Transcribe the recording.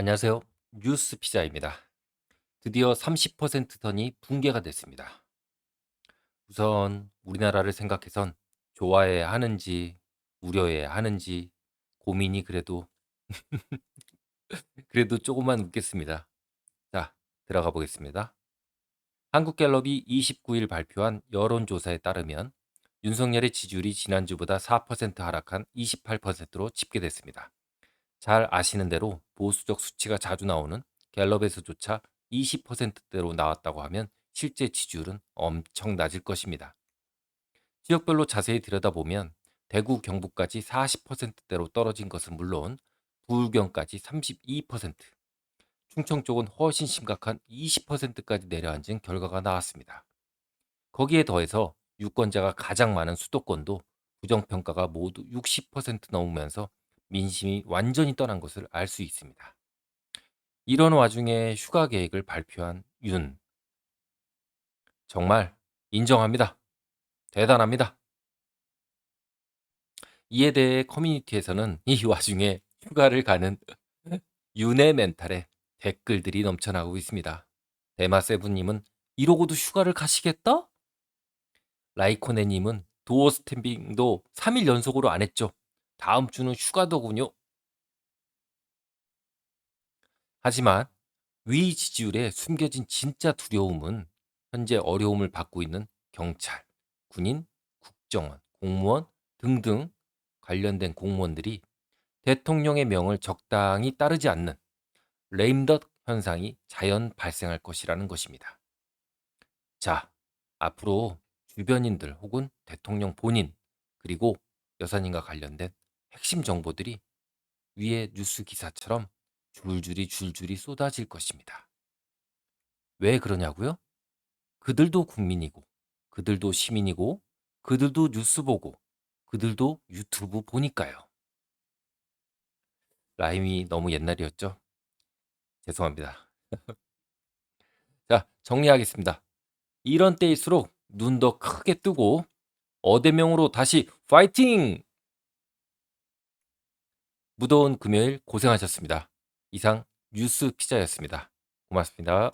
안녕하세요. 뉴스 피자입니다. 드디어 30% 선이 붕괴가 됐습니다. 우선 우리나라를 생각해선 좋아해야 하는지 우려해야 하는지 고민이 그래도 그래도 조금만 웃겠습니다. 자, 들어가 보겠습니다. 한국갤럽이 29일 발표한 여론조사에 따르면 윤석열의 지지율이 지난주보다 4% 하락한 28%로 집계됐습니다. 잘 아시는 대로 보수적 수치가 자주 나오는 갤럽에서조차 20%대로 나왔다고 하면 실제 지지율은 엄청 낮을 것입니다. 지역별로 자세히 들여다보면 대구, 경북까지 40%대로 떨어진 것은 물론 부울경까지 32%, 충청 쪽은 훨씬 심각한 20%까지 내려앉은 결과가 나왔습니다. 거기에 더해서 유권자가 가장 많은 수도권도 부정평가가 모두 60% 넘으면서 민심이 완전히 떠난 것을 알 수 있습니다. 이런 와중에 휴가 계획을 발표한 윤. 정말 인정합니다. 대단합니다. 이에 대해 커뮤니티에서는 이 와중에 휴가를 가는 윤의 멘탈에 댓글들이 넘쳐나고 있습니다. 대마세븐님은 이러고도 휴가를 가시겠다? 라이코네님은 도어 스탬핑도 3일 연속으로 안 했죠. 다음 주는 휴가더군요. 하지만 위 지지율에 숨겨진 진짜 두려움은 현재 어려움을 받고 있는 경찰, 군인, 국정원, 공무원 등등 관련된 공무원들이 대통령의 명을 적당히 따르지 않는 레임덧 현상이 자연 발생할 것이라는 것입니다. 자, 앞으로 주변인들 혹은 대통령 본인 그리고 여사님과 관련된 핵심 정보들이 위의 뉴스 기사처럼 줄줄이 줄줄이 쏟아질 것입니다. 왜 그러냐고요? 그들도 국민이고, 그들도 시민이고, 그들도 뉴스 보고, 그들도 유튜브 보니까요. 라임이 너무 옛날이었죠? 죄송합니다. 자, 정리하겠습니다. 이런 때일수록 눈 더 크게 뜨고 어대명으로 다시 파이팅! 무더운 금요일 고생하셨습니다. 이상 뉴스 피자였습니다. 고맙습니다.